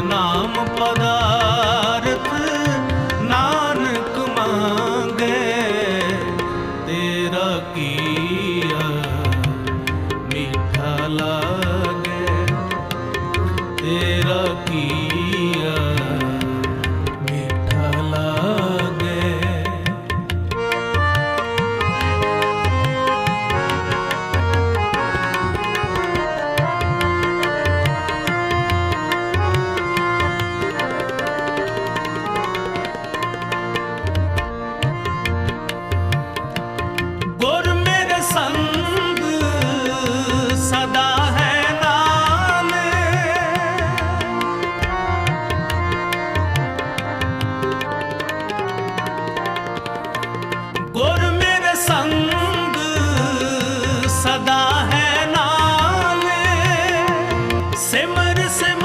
ਨਾਮ ਪਦਾਰਥ ਨਾਨਕ ਮੰਗੇ ਤੇਰਾ ਕੀਆ ਮਿੱਠਾ ਲਾਗੇ ਮੇਰੇ ਸੰਗ ਸਦਾ ਹੈ ਨਾਲ ਸਿਮਰ ਸਿਮਰ